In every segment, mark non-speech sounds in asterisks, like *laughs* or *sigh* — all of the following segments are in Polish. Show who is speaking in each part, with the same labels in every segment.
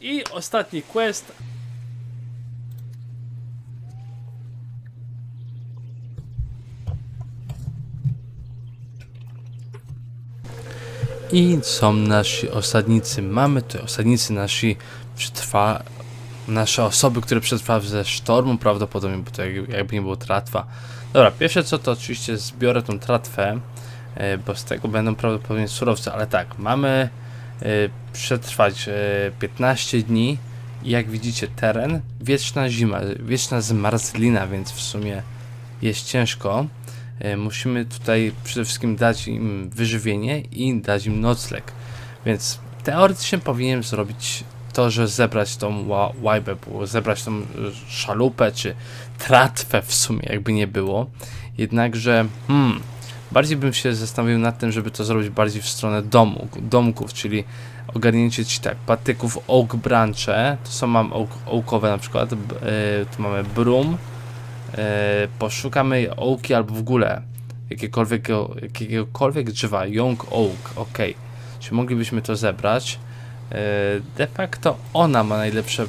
Speaker 1: I ostatni quest. I są nasi osadnicy. Mamy tutaj osadnicy nasi przetrwa... Nasze osoby, które przetrwały ze sztormu prawdopodobnie, bo to jak- jakby nie było tratwa. Dobra, pierwsze co to oczywiście zbiorę tą tratwę, e, bo z tego będą prawdopodobnie surowce, ale tak, mamy przetrwać e, 15 dni i jak widzicie teren, wieczna zima, wieczna zmarzlina, więc w sumie jest ciężko. E, Musimy tutaj przede wszystkim dać im wyżywienie i dać im nocleg. Więc teoretycznie powinienem zrobić to, że zebrać tą ła- łajbę, zebrać tą szalupę czy tratwę w sumie, jakby nie było. Jednakże, hmm, bardziej bym się zastanowił nad tym, żeby to zrobić bardziej w stronę domu, domków, czyli ogarnięcie ci tak, patyków oak branche, to są mam oak, oakowe na przykład, e, tu mamy broom, e, poszukamy oaki albo w ogóle jakiekolwiek, jakiegokolwiek drzewa, young oak, ok, czy moglibyśmy to zebrać. E, De facto ona ma najlepsze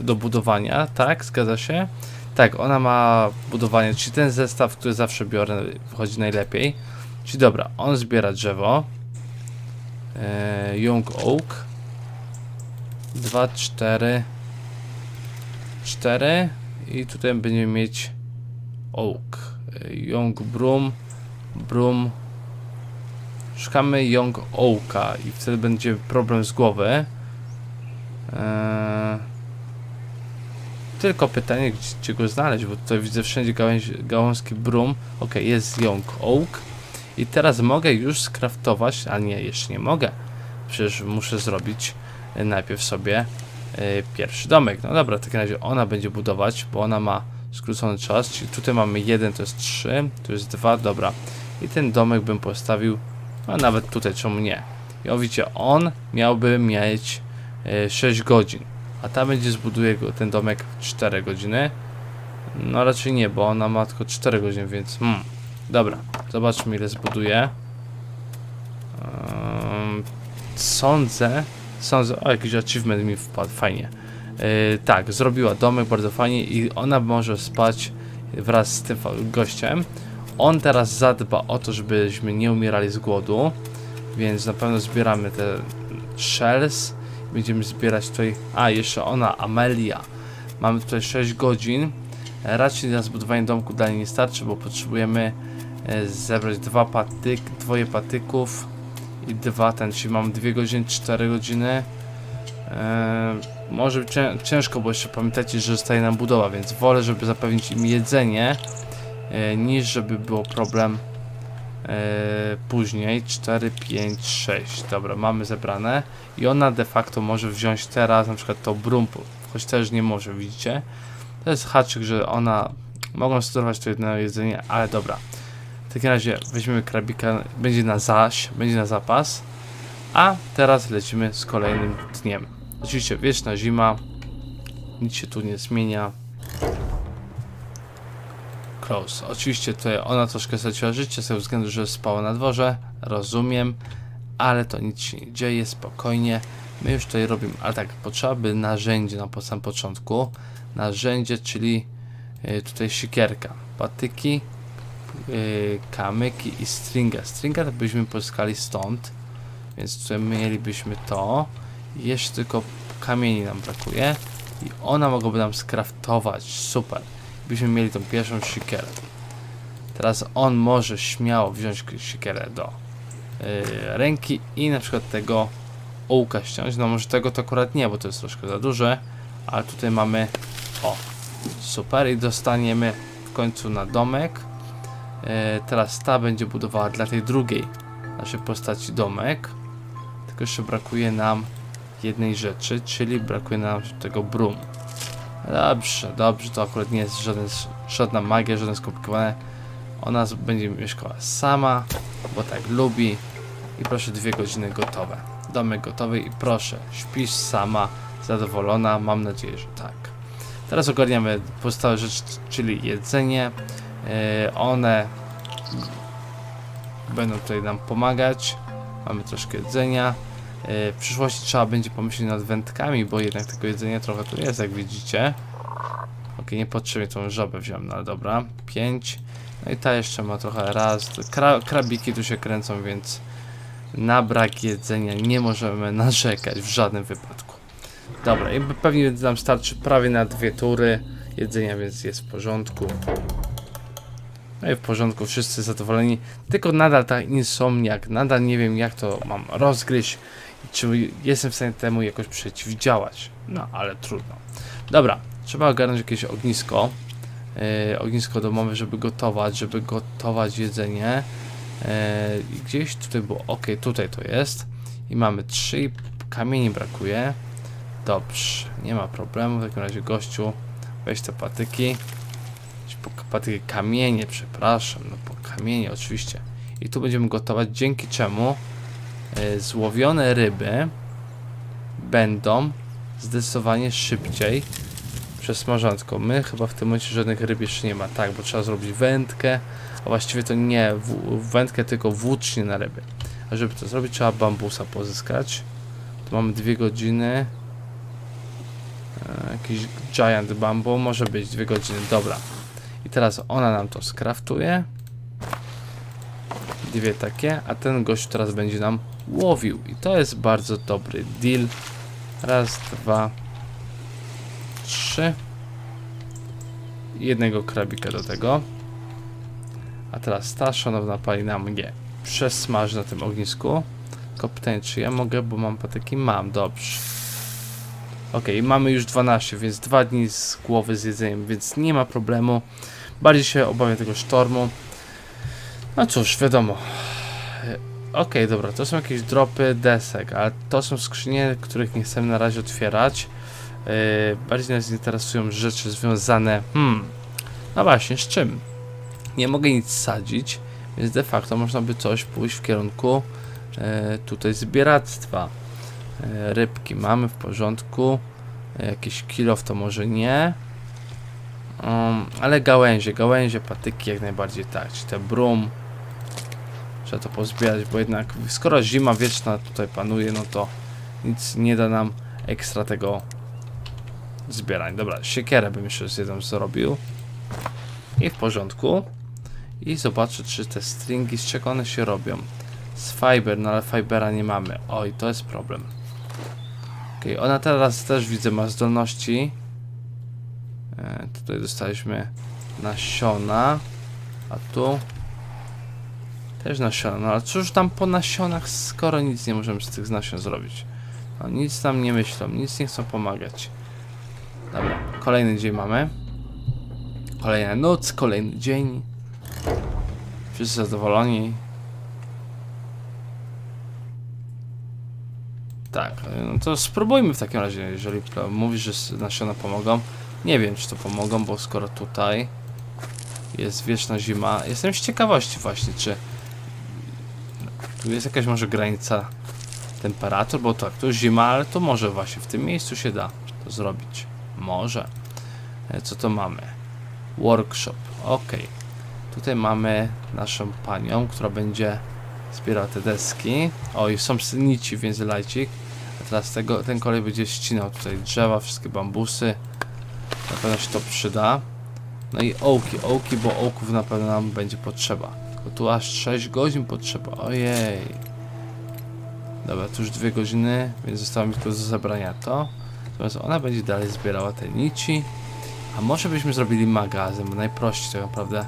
Speaker 1: do budowania, tak? Zgadza się? Tak, ona ma budowanie, czyli ten zestaw, który zawsze biorę, wychodzi najlepiej. Czyli dobra, on zbiera drzewo. E, Young Oak. 2, 4, 4 i tutaj będziemy mieć Oak. E, Young Broom, Broom. Szukamy Young Oaka i wtedy będzie problem z głowy. Eee, tylko pytanie, gdzie, go znaleźć, bo tutaj widzę wszędzie gałęź, gałązki brum. Ok, jest Young Oak. I teraz mogę już skraftować, a nie, jeszcze nie mogę. Przecież muszę zrobić e, najpierw sobie e, pierwszy domek. No dobra, w takim razie ona będzie budować, bo ona ma skrócony czas, czyli tutaj mamy jeden, to jest 3, tu jest 2, dobra. I ten domek bym postawił, a nawet tutaj, czemu nie? I widzicie, on miałby mieć e, 6 godzin, a ta będzie zbuduje ten domek w 4 godziny. No raczej nie, bo ona ma tylko 4 godziny, więc hmm. Dobra, zobaczmy ile zbuduje. Um, sądzę, sądzę, o jakiś achievement mi wpadł, fajnie. Yy, tak, zrobiła domek bardzo fajnie i ona może spać wraz z tym gościem. On teraz zadba o to, żebyśmy nie umierali z głodu, więc na pewno zbieramy te shells. Będziemy zbierać tutaj, a jeszcze ona, Amelia. Mamy tutaj 6 godzin. Raczej na zbudowanie domku dla niej nie starczy, bo potrzebujemy e, zebrać dwa patyk, dwoje patyków i dwa ten, czyli mam 2 godziny, 4 godziny. E, może być cię- ciężko, bo jeszcze pamiętajcie, że zostaje nam budowa, więc wolę, żeby zapewnić im jedzenie, e, niż żeby było problem później. 4, 5, 6. Dobra, mamy zebrane. I ona de facto może wziąć teraz na przykład to brumpu, choć też nie może, widzicie? To jest haczyk, że ona mogą sterować to jedno jedzenie, ale dobra. W takim razie weźmiemy krabika, będzie na zaś, będzie na zapas. A teraz lecimy z kolejnym dniem. Oczywiście wieczna zima, nic się tu nie zmienia. Close. Oczywiście tutaj ona troszkę straciła życie z tego względu, że spała na dworze, rozumiem, ale to nic się nie dzieje, spokojnie. My już tutaj robimy, ale tak, potrzeba narzędzie na samym początku. Narzędzie, czyli y, tutaj sikierka, patyki, y, kamyki i stringa. Stringa byśmy pozyskali stąd, więc tutaj mielibyśmy to. Jeszcze tylko kamieni nam brakuje i ona mogłaby nam skraftować, super. Byśmy mieli tą pierwszą sikierę. Teraz on może śmiało wziąć sikierę do y, ręki i na przykład tego ołka ściąć. No może tego to akurat nie, bo to jest troszkę za duże, ale tutaj mamy o, super i dostaniemy w końcu na domek. E, teraz ta będzie budowała dla tej drugiej naszej postaci domek. Tylko jeszcze brakuje nam jednej rzeczy, czyli brakuje nam tego brum. Dobrze, dobrze, to akurat nie jest żaden, żadna magia, żadne skomplikowane. Ona będzie mieszkała sama, bo tak lubi. I proszę, dwie godziny gotowe. Domek gotowy i proszę, śpisz sama, zadowolona, mam nadzieję, że tak. Teraz ogarniamy pozostałe rzeczy, czyli jedzenie. Yy, one będą tutaj nam pomagać. Mamy troszkę jedzenia. W przyszłości trzeba będzie pomyśleć nad wędkami, bo jednak tego jedzenia trochę tu jest, jak widzicie. Ok, niepotrzebnie tą żabę wziąłem, no ale dobra. 5. No i ta jeszcze ma trochę raz. Kra krabiki tu się kręcą, więc na brak jedzenia nie możemy *laughs* narzekać w żadnym wypadku. Dobra, i pewnie nam starczy prawie na dwie tury jedzenia, więc jest w porządku. No i w porządku, wszyscy zadowoleni. Tylko nadal ta insomniak, nadal nie wiem jak to mam rozgryźć. Czy jestem w stanie temu jakoś przeciwdziałać. No, ale trudno. Dobra, trzeba ogarnąć jakieś ognisko. Yy, ognisko domowe, żeby gotować, żeby gotować jedzenie. Yy, gdzieś tutaj było, ok, tutaj to jest. I mamy trzy kamieni brakuje. Dobrze, nie ma problemu. W takim razie gościu, weź te patyki. Patyki kamienie, przepraszam, no po kamienie oczywiście. I tu będziemy gotować, dzięki czemu złowione ryby będą zdecydowanie szybciej przesmażanko. My chyba w tym momencie żadnych ryb jeszcze nie ma, tak, bo trzeba zrobić wędkę, a właściwie to nie wędkę, tylko włócznie na ryby. A żeby to zrobić, trzeba bambusa pozyskać. Tu mamy dwie godziny. E, jakiś giant bamboo, może być dwie godziny, dobra. I teraz ona nam to skraftuje. Dwie takie, a ten gość teraz będzie nam łowił. I to jest bardzo dobry deal. Raz, dwa, trzy. Jednego krabika do tego. A teraz ta szanowna pani nam je przesmaży na tym ognisku. Tylko pytanie, czy ja mogę, bo mam patyki? Mam, dobrze. Ok, mamy już 12, więc dwa dni z głowy z jedzeniem, więc nie ma problemu. Bardziej się obawiam tego sztormu. No cóż, wiadomo. Ok, dobra, to są jakieś dropy desek, ale to są skrzynie, których nie chcemy na razie otwierać. Yy, bardziej nas interesują rzeczy związane. Hmm, no właśnie, z czym? Nie mogę nic sadzić, więc de facto można by coś pójść w kierunku yy, tutaj zbieractwa. Yy, rybki mamy w porządku. Yy, jakiś kilof to może nie. Um, ale gałęzie, gałęzie, patyki jak najbardziej tak, czy te brum. Trzeba to pozbierać, bo jednak skoro zima wieczna tutaj panuje, no to nic nie da nam ekstra tego zbierania. Dobra, siekierę bym jeszcze z jedną zrobił. I w porządku. I zobaczę, czy te stringi, z czego one się robią. Z fiber, no ale fibera nie mamy. Oj, to jest problem. Okej, ona teraz też widzę ma zdolności. E, tutaj dostaliśmy nasiona, a tu też nasiona, no ale cóż tam po nasionach, skoro nic nie możemy z tych nasion zrobić. No, nic tam nie myślą, nic nie chcą pomagać. Dobra, kolejny dzień mamy. Kolejna noc, kolejny dzień. Wszyscy zadowoleni. Tak, no to spróbujmy w takim razie, jeżeli mówisz, że nasiona pomogą. Nie wiem, czy to pomogą, bo skoro tutaj jest wieczna zima, jestem z ciekawości właśnie, czy tu jest jakaś może granica temperatur, bo tak, jest zima, ale to może właśnie w tym miejscu się da to zrobić. Może. E, Co to mamy? Workshop, ok. Tutaj mamy naszą panią, która będzie zbierała te deski. O, i są nici, więc lajcik. A teraz tego, ten kolej będzie ścinał tutaj drzewa, wszystkie bambusy. Na pewno się to przyda. No i ołki, ołki, bo ołków na pewno nam będzie potrzeba. Tu aż 6 godzin potrzeba, ojej. Dobra, tu już 2 godziny, więc zostało mi tylko do zebrania to. Natomiast ona będzie dalej zbierała te nici. A może byśmy zrobili magazyn, bo najprościej tak naprawdę.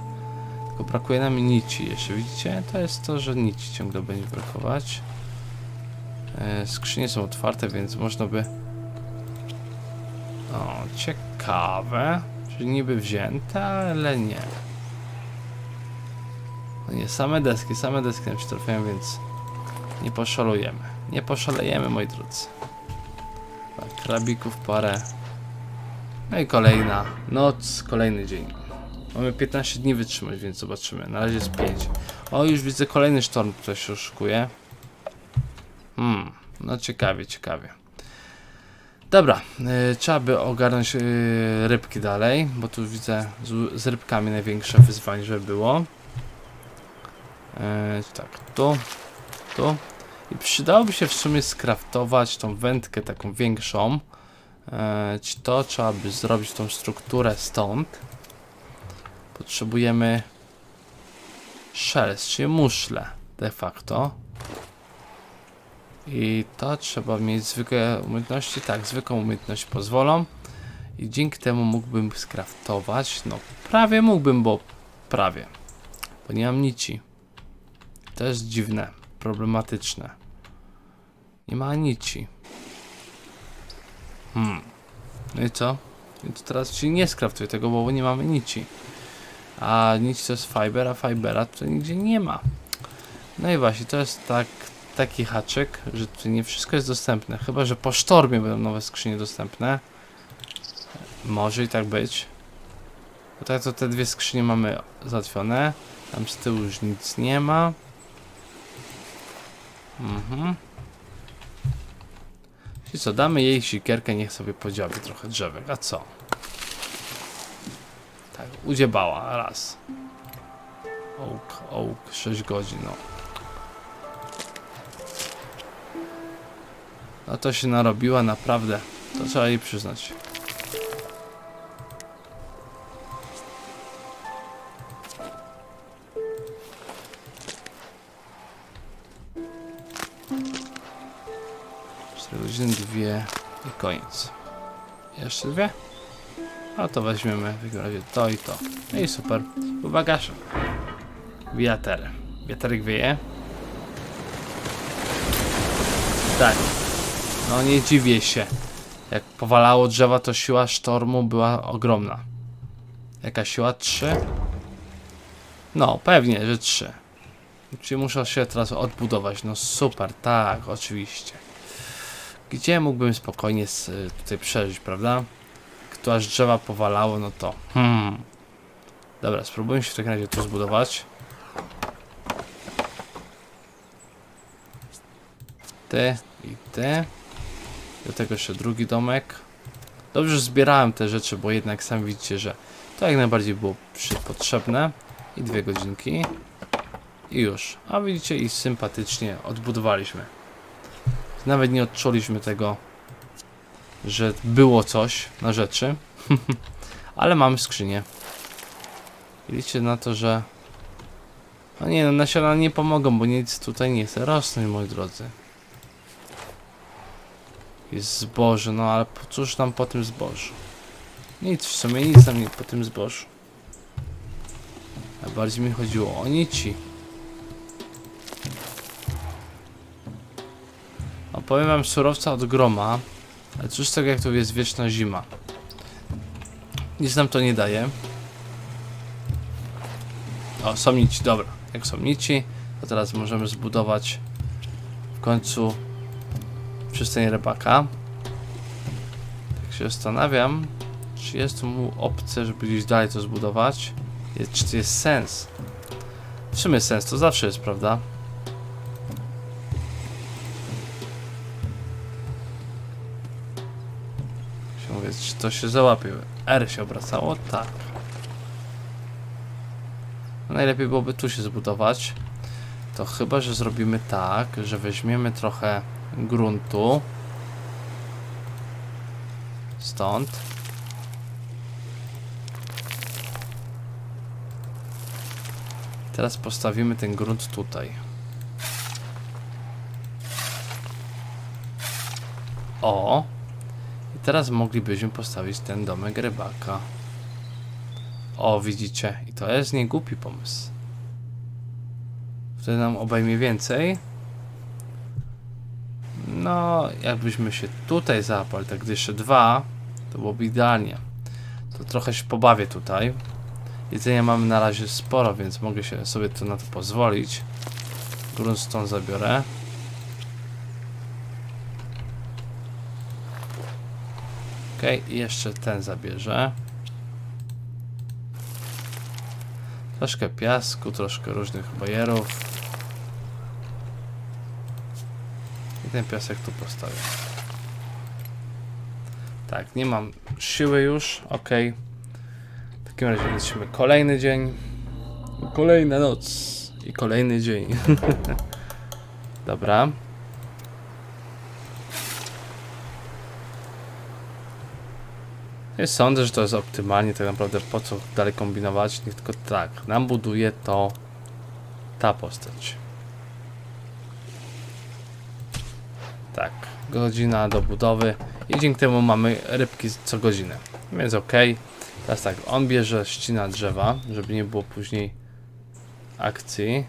Speaker 1: Tylko brakuje nam nici jeszcze, widzicie? To jest to, że nici ciągle będzie brakować. E, skrzynie są otwarte, więc można by... O, ciekawe. Czyli niby wzięte, ale nie. Nie, same deski, same deski nam się trafiają, więc nie poszalujemy. Nie poszalejemy, moi drodzy. Tak, krabików parę. No i kolejna noc, kolejny dzień. Mamy 15 dni wytrzymać, więc zobaczymy. Na razie jest 5. O, już widzę kolejny sztorm, który się szykuje. Hmm, no ciekawie, ciekawie. Dobra, y, trzeba by ogarnąć y, rybki dalej, bo tu widzę z, z rybkami największe wyzwanie, żeby było. Y, tak, tu, tu. I przydałoby się w sumie skraftować tą wędkę taką większą. E, to trzeba by zrobić tą strukturę stąd. Potrzebujemy szelest, czyli muszle de facto. I to trzeba mieć zwykłe umiejętności. Tak, zwykłą umiejętność pozwolą. I dzięki temu mógłbym skraftować. No, prawie mógłbym, bo prawie. Bo nie mam nici. To jest dziwne, problematyczne. Nie ma nici. Hmm. No i co? I to teraz ci nie skraftuję tego, bo nie mamy nici. A nici to jest fiber, a fibera to nigdzie nie ma. No i właśnie, to jest tak, taki haczyk, że tu nie wszystko jest dostępne. Chyba, że po sztormie będą nowe skrzynie dostępne. Może i tak być. Bo tak to te dwie skrzynie mamy załatwione. Tam z tyłu już nic nie ma. Mhm. I co, damy jej sikierkę, niech sobie podziabi trochę drzewek. A co? Tak, udziebała, raz. Oak, oak, 6 godzin, no. No to się narobiła naprawdę. To trzeba jej przyznać. Cztery godziny, dwie i koniec. Jeszcze dwie? No to weźmiemy w takim razie to i to. No i super. Uwaga, wiater. Wiaterek wieje. Tak. No nie dziwię się. Jak powalało drzewa, to siła sztormu była ogromna. Jaka siła? 3? No, pewnie, że 3. Czyli muszę się teraz odbudować. No super, tak, oczywiście. Gdzie mógłbym spokojnie s- tutaj przeżyć, prawda? Kto aż drzewa powalało, no to... Hmm. Dobra, spróbujmy się w takim razie tu zbudować. Ty i ty. Do tego jeszcze drugi domek. Dobrze, że zbierałem te rzeczy, bo jednak sami widzicie, że to jak najbardziej było potrzebne. I dwie godzinki. I już. A widzicie, i sympatycznie odbudowaliśmy. Nawet nie odczuliśmy tego, że było coś na rzeczy. *laughs* Ale mamy skrzynię. Liczę na to, że... No nie, no nasiona nie pomogą, bo nic tutaj nie chce rosnąć, moi drodzy. Jest zboże, no ale cóż nam po tym zbożu? Nic, w sumie nic nam nie po tym zbożu. A bardziej mi chodziło o nici. Opowiem wam surowca od groma, ale cóż tego jak to jest wieczna zima. Nic nam to nie daje. O, są nici, dobra. Jak są nici, to teraz możemy zbudować w końcu przystań rybaka. Tak się zastanawiam, czy jest mu opcja, żeby gdzieś dalej to zbudować. Jest, czy to jest sens? W sumie sens to zawsze jest, prawda? To się załapie? R się obracało? Tak. Najlepiej byłoby tu się zbudować. To chyba, że zrobimy tak, że weźmiemy trochę gruntu. Stąd. Teraz postawimy ten grunt tutaj. O! Teraz moglibyśmy postawić ten domek rybaka. O, widzicie? I to jest niegłupi pomysł. Wtedy nam obejmie więcej. No, jakbyśmy się tutaj zapal, tak gdy jeszcze dwa, to byłoby idealnie. To trochę się pobawię tutaj. Jedzenia mamy na razie sporo, więc mogę się sobie to na to pozwolić. Grunt stąd zabiorę. I jeszcze ten zabierze. Troszkę piasku, troszkę różnych bajerów. I ten piasek tu postawię. Tak, nie mam siły już, ok. W takim razie lecimy kolejny dzień. Kolejna noc. I kolejny dzień. *laughs* Dobra. Więc sądzę, że to jest optymalnie, tak naprawdę po co dalej kombinować, niech tylko tak, nam buduje to ta postać. Tak, godzina do budowy i dzięki temu mamy rybki co godzinę, więc ok. Teraz tak, on bierze, ścina drzewa, żeby nie było później akcji.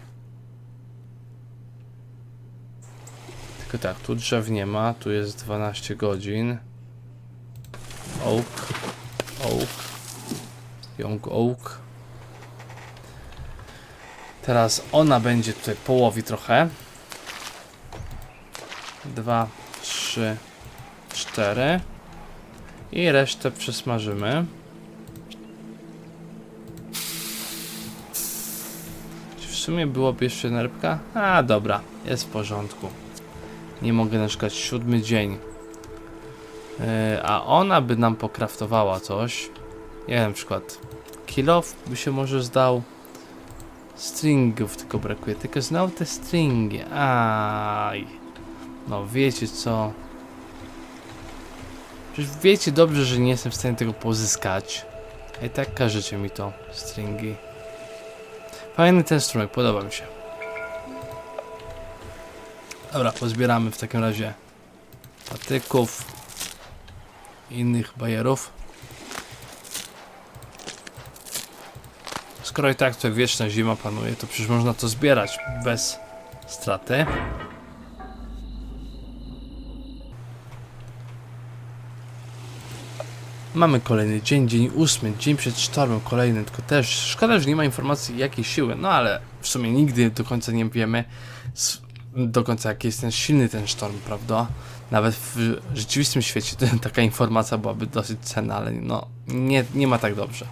Speaker 1: Tylko tak, tu drzew nie ma, tu jest 12 godzin. Oak, oak, young oak. Teraz ona będzie tutaj połowi trochę. Dwa, trzy, cztery. I resztę przesmażymy. Czy w sumie byłoby jeszcze jedna? A, dobra, jest w porządku. Nie mogę narzekać, siódmy dzień. Yy, a ona by nam pokraftowała coś. Nie wiem, na przykład kilof by się może zdał. Stringów tylko brakuje, tylko znowu te stringi. Aj. No wiecie co. Przecież wiecie dobrze, że nie jestem w stanie tego pozyskać. I tak każecie mi to, stringi. Fajny ten strumek, podoba mi się. Dobra, pozbieramy w takim razie patyków innych bajerów. Skoro i tak tutaj wieczna zima panuje, to przecież można to zbierać bez straty. Mamy kolejny dzień, dzień ósmy, dzień przed sztormem kolejny, tylko też szkoda, że nie ma informacji jakiej siły, no ale w sumie nigdy do końca nie wiemy do końca jaki jest ten silny ten sztorm, prawda? Nawet w rzeczywistym świecie *laughs* taka informacja byłaby dosyć cenna, ale no nie, nie ma tak dobrze.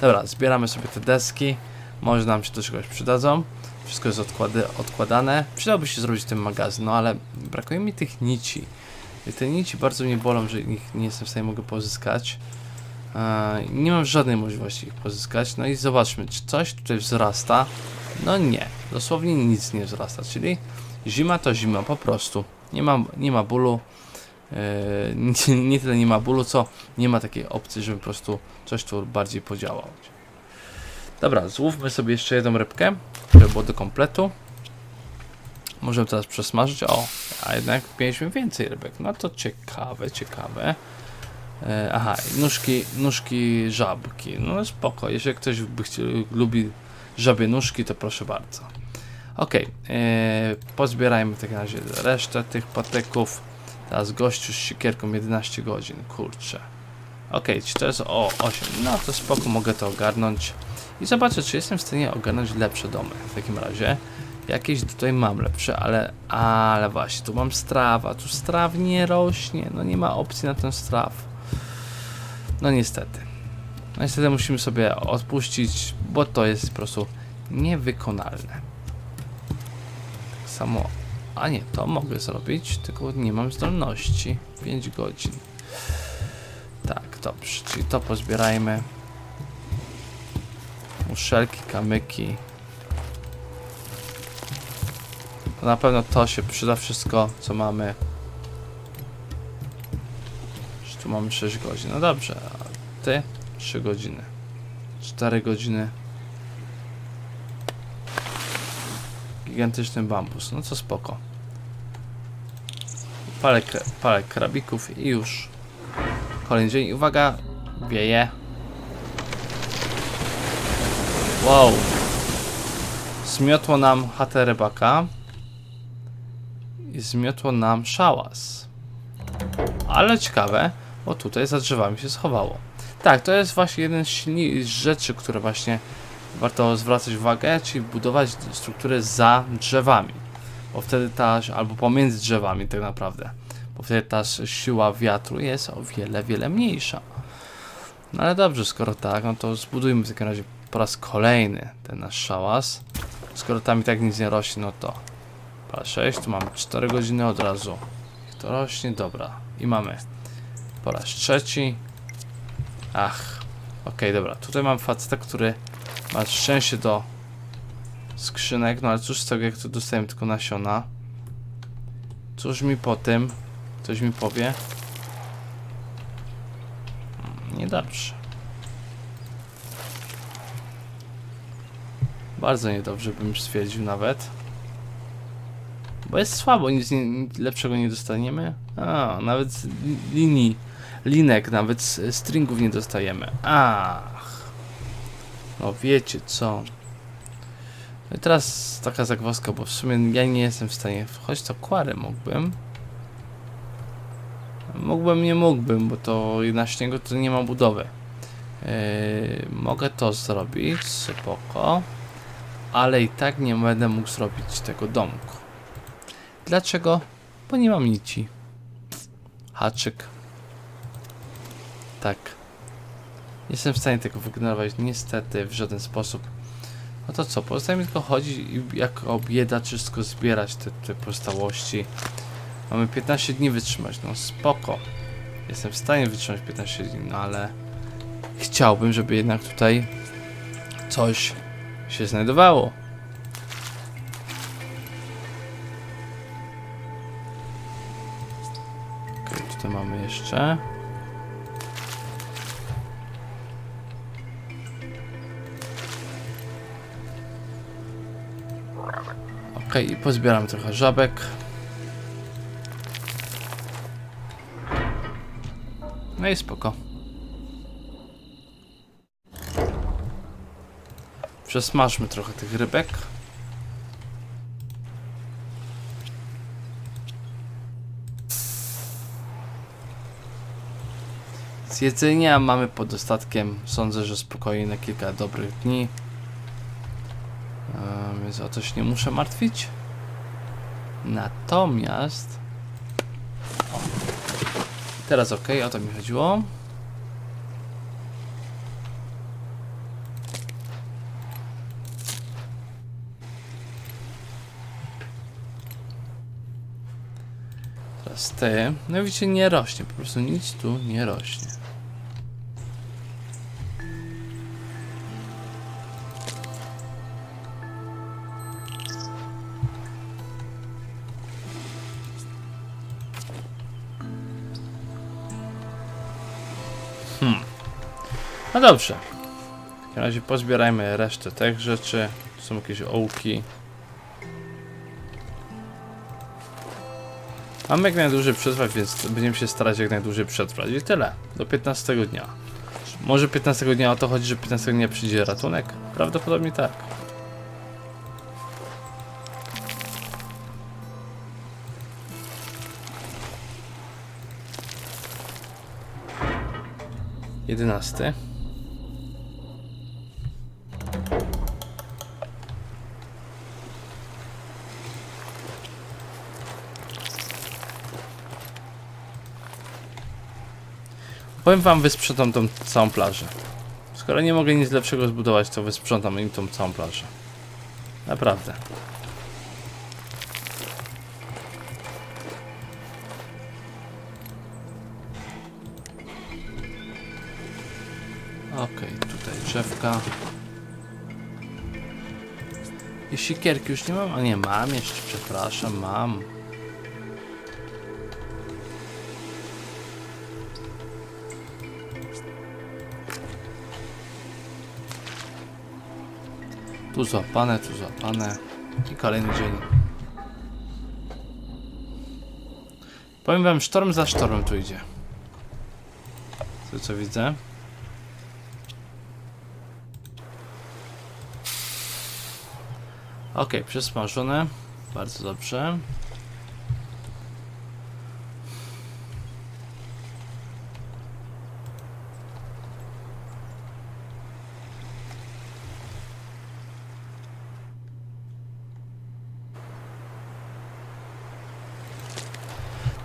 Speaker 1: Dobra, zbieramy sobie te deski, może nam się do czegoś przydadzą. Wszystko jest odkłady, odkładane. Przydałby się zrobić ten magazyn, no ale brakuje mi tych nici. I te nici bardzo mnie bolą, że ich nie jestem w stanie mogę pozyskać. Eee, nie mam żadnej możliwości ich pozyskać. No i zobaczmy, czy coś tutaj wzrasta. No nie, dosłownie nic nie wzrasta, czyli zima to zima po prostu. Nie ma, nie ma bólu. Eee, nie, nie tyle nie ma bólu, co nie ma takiej opcji, żeby po prostu coś tu bardziej podziałało. Dobra, złówmy sobie jeszcze jedną rybkę, żeby było do kompletu. Możemy teraz przesmażyć. O, a jednak mieliśmy więcej rybek. No to ciekawe, ciekawe. E, aha, nóżki, nóżki żabki. No spoko, jeżeli ktoś by chciał, lubi żabie nóżki, to proszę bardzo. Ok, e, pozbierajmy w takim razie resztę tych patyków. Teraz gościu z sikierką 11 godzin, kurczę. Ok, czy to jest o 8? No to spoko, mogę to ogarnąć. I zobaczę, czy jestem w stanie ogarnąć lepsze domy w takim razie. Jakieś tutaj mam lepsze, ale, ale właśnie, tu mam strawa, tu straw nie rośnie, no nie ma opcji na ten straw. No niestety. No niestety musimy sobie odpuścić, bo to jest po prostu niewykonalne. Samo, a nie, to mogę zrobić, tylko nie mam zdolności. 5 godzin. Tak, dobrze, czyli to pozbierajmy. Muszelki, kamyki. Na pewno to się przyda wszystko, co mamy. Tu mamy 6 godzin. No dobrze, a ty 3 godziny. 4 godziny. Gigantyczny bambus. No co spoko. Parę, parę krabików i już. Kolejny dzień. Uwaga, wieje. Wow. Zmiotło nam chatę rybaka. I zmiotło nam szałas. Ale ciekawe, bo tutaj za drzewami się schowało. Tak, to jest właśnie jeden z rzeczy, które właśnie warto zwracać uwagę, czyli budować strukturę za drzewami. Bo wtedy ta, albo pomiędzy drzewami tak naprawdę. Bo wtedy ta siła wiatru jest o wiele, wiele mniejsza. No ale dobrze, skoro tak, no to zbudujmy w takim razie po raz kolejny ten nasz szałas. Skoro tam i tak nic nie rośnie, no to Pala 6, tu mamy 4 godziny od razu. To rośnie, dobra. I mamy po raz trzeci. Ach, okej, dobra. Tutaj mam faceta, który ma szczęście do skrzynek, no ale cóż z tego, jak tu dostajemy tylko nasiona. Cóż mi po tym? Ktoś mi powie? Hmm, niedobrze. Bardzo niedobrze bym stwierdził nawet. Bo jest słabo, nic, nic lepszego nie dostaniemy. A, nawet linii, linek, nawet stringów nie dostajemy. Ach. No wiecie co. No i teraz taka zagwozdka, bo w sumie ja nie jestem w stanie, choć to kłary mógłbym. Mógłbym, nie mógłbym, bo to na śniegu to nie ma budowy. Yy, mogę to zrobić, spoko. Ale i tak nie będę mógł zrobić tego domku. Dlaczego? Bo nie mam nici. Haczyk. Tak. Nie jestem w stanie tego wygenerować niestety w żaden sposób. No to co, pozostaje mi tylko chodzić i jako bieda wszystko zbierać te, te pozostałości. Mamy 15 dni wytrzymać, no spoko. Jestem w stanie wytrzymać 15 dni, no ale chciałbym, żeby jednak tutaj coś się znajdowało. Okej, tutaj mamy jeszcze. Okej, i pozbieram trochę żabek. No i spoko. Przesmażmy trochę tych rybek. Z jedzenia mamy pod dostatkiem. Sądzę, że spokojnie na kilka dobrych dni. O się nie muszę martwić. Natomiast. O. Teraz ok, o to mi chodziło. Teraz ty. No widzicie, nie rośnie. Po prostu nic tu nie rośnie. Dobrze. W takim razie pozbierajmy resztę tych rzeczy. Tu są jakieś ołki. Mamy jak najdłużej przetrwać, więc będziemy się starać jak najdłużej przetrwać. I tyle. Do 15 dnia. Może 15 dnia o to chodzi, że 15 dnia przyjdzie ratunek? Prawdopodobnie tak. Jedenasty. Powiem wam, wysprzątam tą całą plażę. Skoro nie mogę nic lepszego zbudować, to wysprzątam im tą całą plażę. Naprawdę. Okej, tutaj drzewka. I sikierki już nie mam? A nie, mam jeszcze, przepraszam, mam. Tu złapane, tu złapane. I kolejny dzień. Powiem wam, sztorm za sztormem tu idzie. Co, co widzę? Ok, przesmażone. Bardzo dobrze.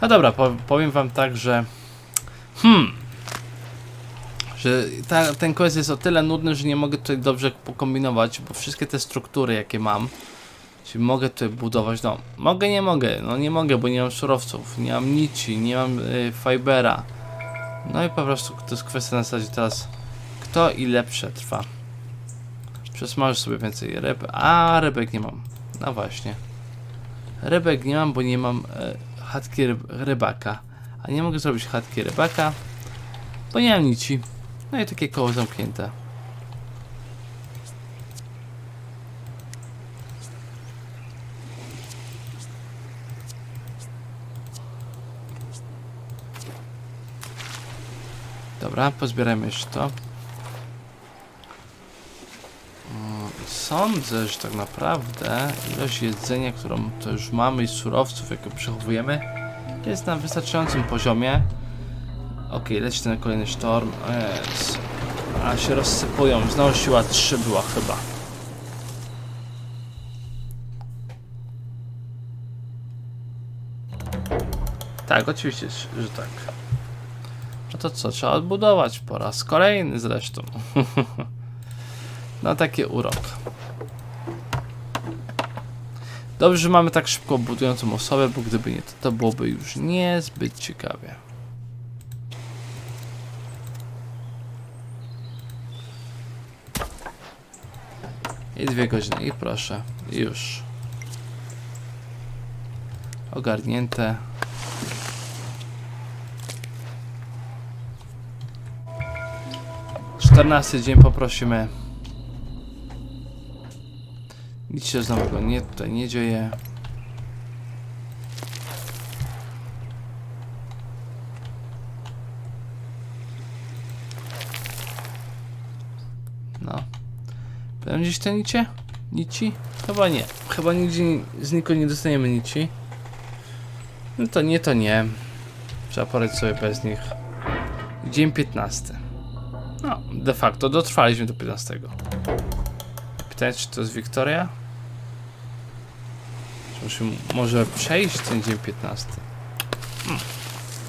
Speaker 1: No dobra, po, powiem wam tak, że. Hmm. Że ta, ten quest jest o tyle nudny, że nie mogę tutaj dobrze pokombinować, bo wszystkie te struktury, jakie mam, czyli mogę tutaj budować. No, mogę, nie mogę. No, nie mogę, bo nie mam surowców, nie mam nici, nie mam y, fibera. No i po prostu to jest kwestia na zasadzie teraz, kto ile przetrwa. Przesmażę sobie więcej ryb. A, rybek nie mam. No właśnie. Rybek nie mam, bo nie mam e, chatki ryb, rybaka. A nie mogę zrobić chatki rybaka, bo nie mam nici. No i takie koło zamknięte. Dobra, pozbierajmy jeszcze to. Sądzę, że tak naprawdę ilość jedzenia, którą to już mamy i surowców, jakie przechowujemy, jest na wystarczającym poziomie. Okej, leci ten kolejny sztorm. Jezu. A się rozsypują. Znowu siła 3 była chyba. Tak, oczywiście, że tak. No to co, trzeba odbudować po raz kolejny zresztą. *laughs* no taki urok. Dobrze, że mamy tak szybko budującą osobę, bo gdyby nie to, to byłoby już niezbyt ciekawie. I dwie godziny, i proszę, już. Ogarnięte. Czternasty dzień poprosimy. Nic się znowego nie, tutaj nie dzieje. No. Będą gdzieś te nicie? Nici? Chyba nie. Chyba nigdzie z nikogo nie dostaniemy nici. No to nie, to nie. Trzeba poradzić sobie bez nich. Dzień 15. No, de facto dotrwaliśmy do 15. Pytanie, czy to jest Wiktoria? Musimy może przejść ten dzień 15? Hmm.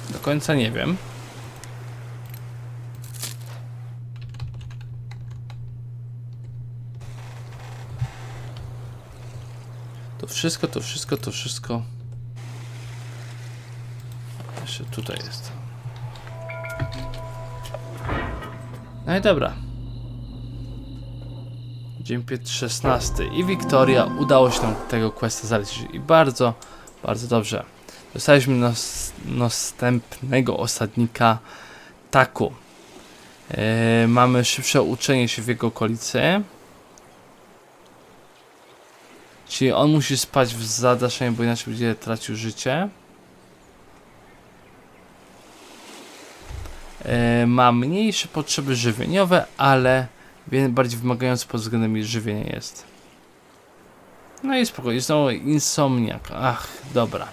Speaker 1: Do końca nie wiem. To wszystko, to wszystko, to wszystko. Jeszcze tutaj jest. No i dobra. Dzień 16 i Wiktoria udało się nam tego questa zaliczyć i bardzo, bardzo dobrze. Dostaliśmy nas, następnego osadnika Taku. E, mamy szybsze uczenie się w jego okolicy. Czyli on musi spać w zadaszeniu, bo inaczej będzie tracił życie. E, ma mniejsze potrzeby żywieniowe, ale bardziej wymagający pod względem żywienia jest. No i spokojnie, znowu insomniak. Ach, dobra.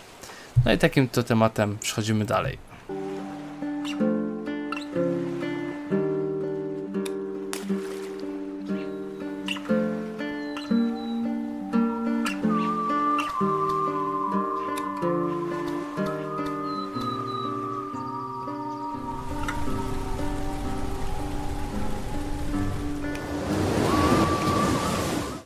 Speaker 1: No i takim to tematem przechodzimy dalej.